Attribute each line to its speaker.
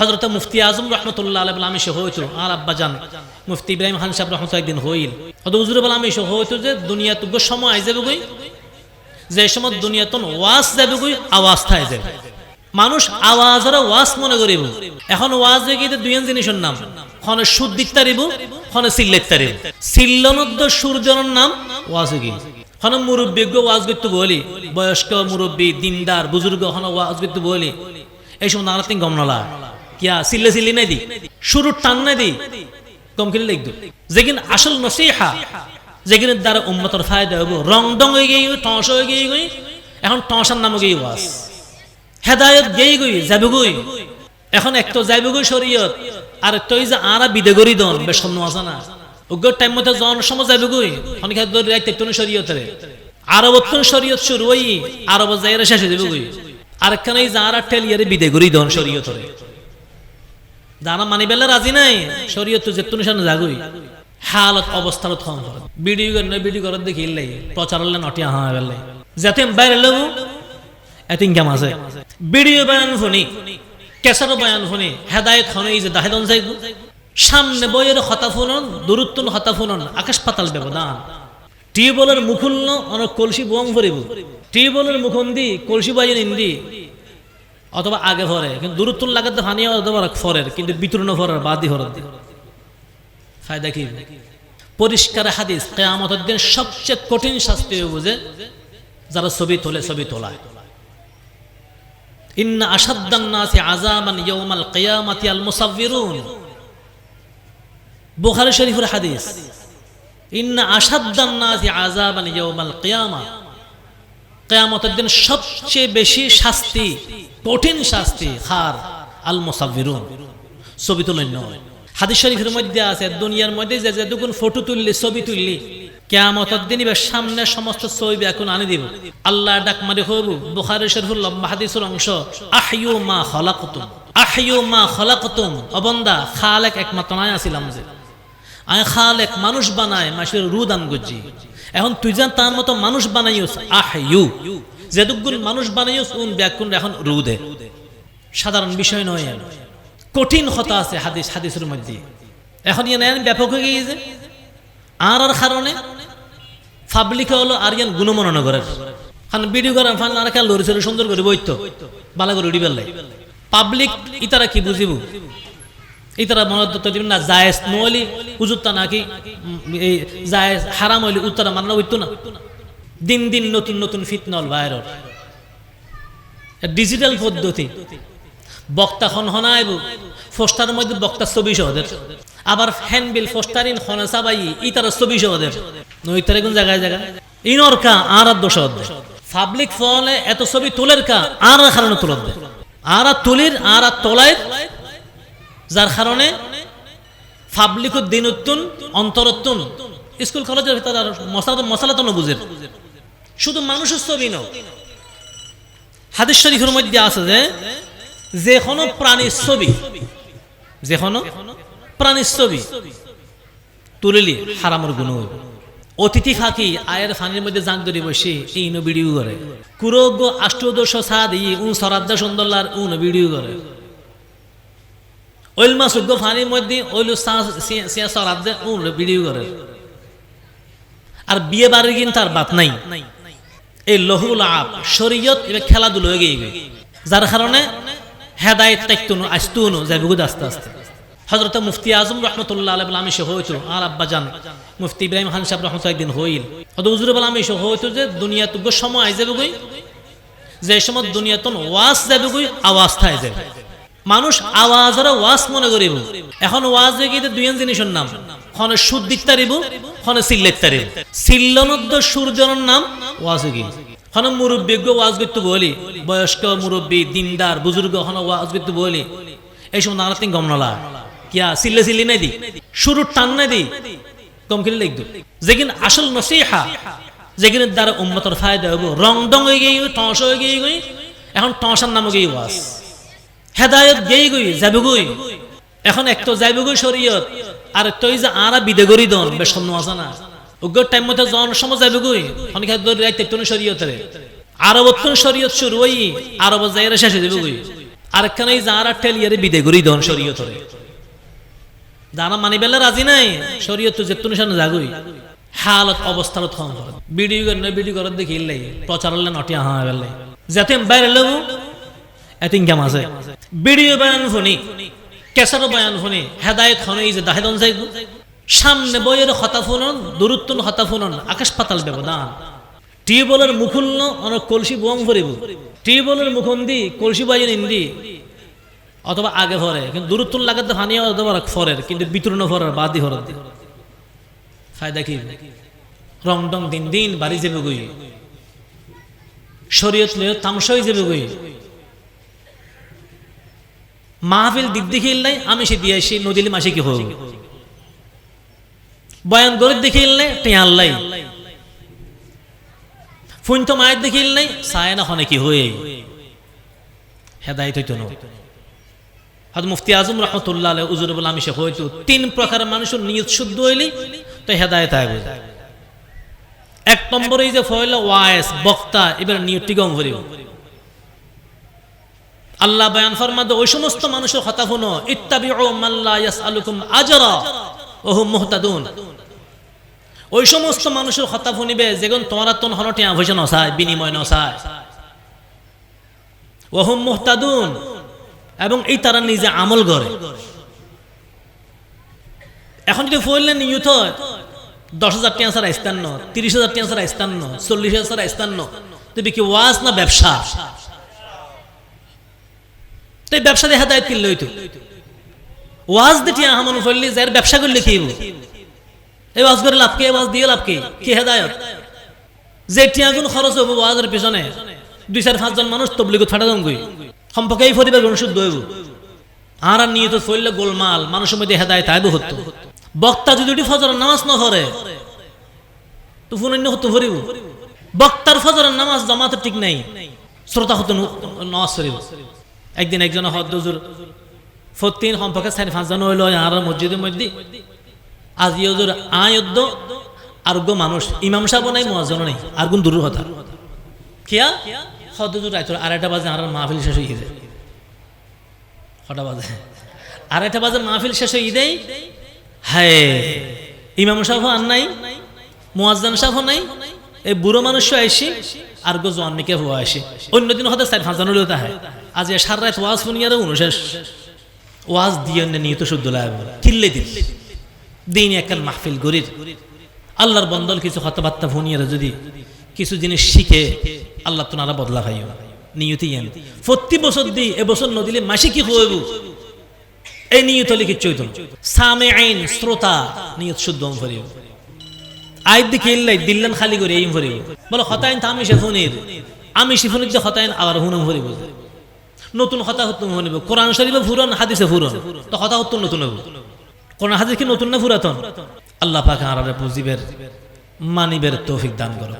Speaker 1: হজরত মুফতি আজম রহমতুল্লাহ আলহ আমি সহ হইতো আর আব্বা জান, মুফতি ইব্রাহিম খান সাহেব রহমত একদিন হইল। হয়তো হুজুর বলে আমি সহ হইতো যে দুনিয়া তুগ্য সময় আই যাবে গই? যে সময় দুনিয়া তন ওয়াজ যাবে গই, আওয়াজ থাই যাবে। মানুষ আওয়াজ আর ওয়াজ মনে করিব। এখন ওয়াজ হয়ে গিয়ে দুই জিনিসের নাম। খনে সুদ দিক তারিব খনে সিল্লেক তারিব সিল্লনদ্দ সূর্যর নাম ওয়াজ গিয়ে হন মুরব্বীজ্ঞ ওয়াজ করতে বলি, বয়স্ক মুরব্বী, দিনদার, বুজুর্গ হন ওয়াজ করতে বলি। এই সময় নানা তিন শুরুর টান নাই দি? কম কিনে লিখতো যেদিন আসল নসিহা যেখানে দ্বারা উম্মতর ফায়দা রং ডং হয়ে গিয়ে টস হয়ে গিয়ে গই, এখন টসার নামে গিয়ে ওয়াজ। হেদায়ত গেই গই যাবে গই। এখন এক তো যাইবে গই শরীয়ত, আর তুই যে আরা বিদে করি দন না উগ্র টাইম মতো জন সময় যাবে গই, অনেক ধরে রাইতে তুমি শরীয়তের। শরীয়ত শুরু হই আরব যাইরা শেষ যাবে গই। আরেকখানে যারা টেলিয়ারে বিদে করি দন শরীয়তরে। যারা মানি বেলা রাজি নাই? শরীয়ত তো যেতুন জাগুই। হালত অবস্থার থম ভিডিও করে ভিডিও করে দেখি ইল্লাই প্রচার হলে নটি বেলে যাতে বাইরে আছে। ভিডিও বয়ান শুনি, কেসারও বয়ান শুনি, হেদায়ত হনে যে দাহেদন সামনে বইয়ের দূরত্বন আকাশ পাতাল ব্যবধান। টিউবওয়েলের মুখুল্ন অনেক কলসি বং ভরিব। টিউবওয়েলের মুখন্দি, কলসি বাজিন ইন্দি অথবা আগে ভরে, কিন্তু দূরত্ব লাগাতে হানি অথবা ফরের, কিন্তু বিতরণ ফরের বাদি হরের দিন ফায়দা কি? পরিষ্কার হাদিস, কেয়ামতের দিন সবচেয়ে কঠিন শাস্তি বুঝে যারা ছবি তোলে, ছবি তোলায়। ইন্না ইয়াউমাল কিয়ামাতি আল মুসাফফিরুন বুখারী শরীফের হাদিস, ইন্না ইয়াউমাল কেয়ামতের দিন সবচেয়ে বেশি শাস্তি, কঠিন শাস্তি খার আল মুসাফিরুন ছবি তুলেন নয় হাদিস শরীফের মধ্যে আছে, দুনিয়ার মধ্যে যে যে দুগুণ ফটো তুললি, ছবি তুললি, কেয়ামতের দিন এবার সামনে সমস্ত ছবি এখন আনি দিব। আল্লাহ ডাক মারি হবু, বুখারি শরীফুল হাদিসের অংশ আহিউ মা খলাকতুম আহিউ মা খলাকতুম অবন্দা খালেক একমাত্র নাই আসিলাম যে। আমি খালেক মানুষ বানায়, মাসের রু দান গুজি। এখন তুই যান তার মতো মানুষ বানাইস, আহ ইউ। যেদুগুণ মানুষ বানাইস, উন ব্যাকুণ এখন রু দে সাধারণ বিষয় নয় কঠিন কথা আছে হাদিস, হাদিসের মধ্যে। এখন ইয়ে নেন ব্যাপক হয়ে গিয়েছে। আর আর কারণে পাবলিকে হলো আর ইয়ান গুণমনগরের খান ভিডিও করেন ফান আর খেয়াল সুন্দর করে বইত, বালা করে উড়ি পাবলিক ইতারা কি বুঝিব? ইতারা মনে তো দিবেন না, জায়েজ নহলি উজুত্তা নাকি এই জায়েজ হারাম হইলে উত্তরা মানা হইতো না। দিন দিন নতুন নতুন ফিতনল ভাইরল। ডিজিটাল পদ্ধতি। বক্তা খন হনাইব ফোস্টারের মধ্যে বক্তা ছবি সহদের আবার হ্যান্ডবিল ফোস্টারিন হনে সাবাই ইতারা ছবি সহদের নইতারে কোন জায়গায় জায়গা ইনর কা, আর আর দোষ পাবলিক ফলে এত ছবি তোলের কা, আর কারণে তোলত দে আর তুলির, আর তোলায় যার কারণে পাবলিক দিনউত্তুন অন্তরত্তুন, স্কুল, কলেজের ভিতরে আর মশলা মশলা তো বুঝের শুধু মানুষের ছবি নয়। হাদিস শরীফের মধ্যে আছে যে যে কোনো প্রাণীর ছবি যে কোনো প্রাণীর ছবি তুলিলি হারামের গুণ। অতিথি ফাঁকি, আয়ের ফানির মধ্যে জাঁক ধরে বসে এই নো ভিডিও করে। কুরোগ্য আষ্টদশ সাদ ই উন সরাদ্দা সুন্দরলার উন ভিডিও করে। ওইল মাছ ফানির মধ্যে করে আর বিয়ে কিন্তু বাত নাই। এই শরীয়ত খেলাধুলো হয়ে গিয়ে যার কারণে গুদ আস্তে আস্তে। হজরত মুফতি আজম রহমতুল্লাহ আলহ আমি সহ হইতো। আর আব্বা জান মুফতি ইব্রাহিম খান সাহেব রহমত একদিন হইল। হুজুর বলে আমি সহ হইতো যে দুনিয়া তুগ্য সময় যাবে গই যে সময় দুনিয়া ওয়াজ যাবে গই আওয়াজ থাই যাবে মানুষ আওয়াজ আর ওয়াজ মনে করিব। এখন ওয়াজ গিয়ে দুই জিনিসের নাম। খনে সুদ দিক তারিব খনে সিল্লেক তারিব সিল্লনদ্দ সূর্যর নাম ওয়াজ গিয়ে হন ওয়াজ করতে বলি। বয়স্ক মুরব্বী, দিনদার, বুজুর্গ হন ওয়াজ করতে বলি। কিয়া, সিল্লে সিল্লি নাই দি? শুরুর টান নাই দি? কম কিনে লিখতো যেদিন আসল নসিহা যেখানে দ্বারা উম্মতর ফায়দা হব রং ডং হয়ে গিয়ে টস হয়ে গিয়ে এখন টসার নামে গিয়ে ওয়াজ। হেদায়ত গেই গই যাবে এখন এক তো যাইবে শরীয়ত, আর তুই যে আরা বিদে করি দন বেশ সন্ন আছে না উগ্র টাইম মতো জন সময় যাবে গই অনেক ধরে রাইতে তুমি শরীয়তের। আরবত্তন শরীয়ত শুরু হই, আরব যাইরা শেষ হয়ে যাবে গই। আরেকখানে যারা টেলিয়ারে বিদে করি দন শরীয়তরে। যারা মানি বেলা রাজি নাই, শরীয়ত তো যেতুন সামনে জাগুই হালত অবস্থার থম ভিডিও করে না, ভিডিও করার দেখি ইল্লাই প্রচার হলে নটি আহা গেলে যাতে বাইরে লেবু এত ইনকাম আছে। ভিডিও বয়ান শুনি কেসারও বয়ান শুনি, হেদায়ত হনে এই যে দাহেদন যাইব। সামনে বইয়ের হতা ফুনন দূরত্ব হতা ফুনন আকাশ পাতাল ব্যবধান। টিউবওয়েলের মুখুল্ল অনেক কলসি বং ভরিব। টিউবওয়েলের মুখন দি কলসি বাজে নিন্দি, অথবা আগে ভরে, কিন্তু দূরত্ব লাগাতে ফানি অথবা ফরের, কিন্তু বিতরণ ফরের বাদি ফরের দি ফায়দা কি? রং ডং দিন দিন বাড়ি যাবে গই। শরীয়ত লয়ে তামসা হয়ে যাবে গই। মাহফিল দিক দেখিল নাই, আমি সে দিয়ে আসি নদীলে মাসে কি হোক বয়ান গরিব দেখিল নাই, টেয়াল লাই ফুন তো মায়ের দেখিল নাই সায় না হনে কি হয়ে হেদায়ত হইতো না। মুফতি আজম রহমতুল্লাহ উজুর বলে, আমি সে হয়তো তিন প্রকার মানুষের নিয়ত শুদ্ধ হইলে, তো হেদায়ত আইবে। এক নম্বরে যে ফয়লা ওয়াইস, বক্তা, এবার নিয়তটি গম ভরিব আল্লাহ বয়ান ফরমাদে, ওই সমস্ত মানুষের কথা শুনো। ইত্তাবিউ মাল্লা ইয়াসআলুকুম আজরা, ওয়া হুম মুহতাদুন। ওই সমস্ত মানুষের কথা শুনিবে, যেগুন তোমার তোন হনটে আভূষণ নসায়, বিনিময় নসায়। ওয়া হুম মুহতাদুন, এবং এই তারা নিজে আমল করে। এখন যদি ফইলেন হয়, দশ হাজার টিয়া ছাড়া ইস্তান্ন তিরিশ হাজার টিয়া ছাড়া ইস্তান্ন চল্লিশ হাজার ইস্তান্ন তুমি কি ওয়াজ না ব্যবসা? তো এই ব্যবসা দেখা দায়িত্ব কিনলে হইতো। ওয়াজ দিটি ফেললি যার ব্যবসা করলে এই ওয়াজ করে লাভ কি? ওয়াজ দিয়ে লাভ কি? কি হেদায়ত? যে টিয়াগুন খরচ হব ওয়াজের পিছনে, দুই চার পাঁচজন মানুষ গই সম্পর্কে এই আর আর নিয়ে তো গোলমাল, মানুষের মধ্যে হেদায়ত আইব হতো বক্তা যদি ফজর নামাজ না করে তো ফুনন্য হতো ভরিব। বক্তার ফজরের নামাজ জমাতে ঠিক নাই, শ্রোতা হতো নামাজ করিব একদিন একজন হদ্দুজুর ফতিন সম্পর্কে চারি পাঁচজন হইল আর মসজিদের মধ্যে। আজ ইয়জুর আয়দ্দ আর গো মানুষ, ইমাম সাহেব নাই মহাজন নাই, আর গুণ দূর কথা। কিয়া? হদ্দুজুর রাইতর আড়াইটা বাজে আর মাহফিল শেষ হয়ে যায় কটা বাজে? আড়াইটা বাজে, মাহফিল শেষ হয়ে দেয় হ্যাঁ ইমাম সাহেব আর নাই, মুয়াজ্জান সাহেব নাই এই বুড়ো মানুষও আইসি, আর গো জন্মিকে হওয়া আসি অন্যদিন হতে চার হতে হয় আজ এ সার রাত ওয়াজ শুনিয়ারে অনুশেষ। ওয়াজ দিয়ে অন্য নিয়ে তো শুদ্ধ লাগবে কিল্লে দিন দিন একখান মাহফিল গরির আল্লাহর বন্দল কিছু কথাবার্তা ভুনিয়ারে যদি কিছু জিনিস শিখে, আল্লাহ তোনারা বদলা খাইও নিয়তি এন। প্রতি বছর দি এবছর নদিলে মাসে কি হইব এই নিয়ত হইতো না। সামে আইন, শ্রোতা, নিয়ত শুদ্ধ ভরিব আইদ দিকে ইল্লাই দিল্লান খালি করে এই ভরিব। বলো, হতাইন তা আমি ফোনের আমি শিফুনির যে হতাইন, আবার হুনম নতুন হতা হতুম হনিব। কোরআন শরীফে ফুরন, হাদিসে ফুরন। তো হতা নতুন হইব। কোরআন হাদিস কি নতুন না ফুরাতন আল্লাহ পাক আরারে পুজিবের, মানিবের তৌফিক দান করো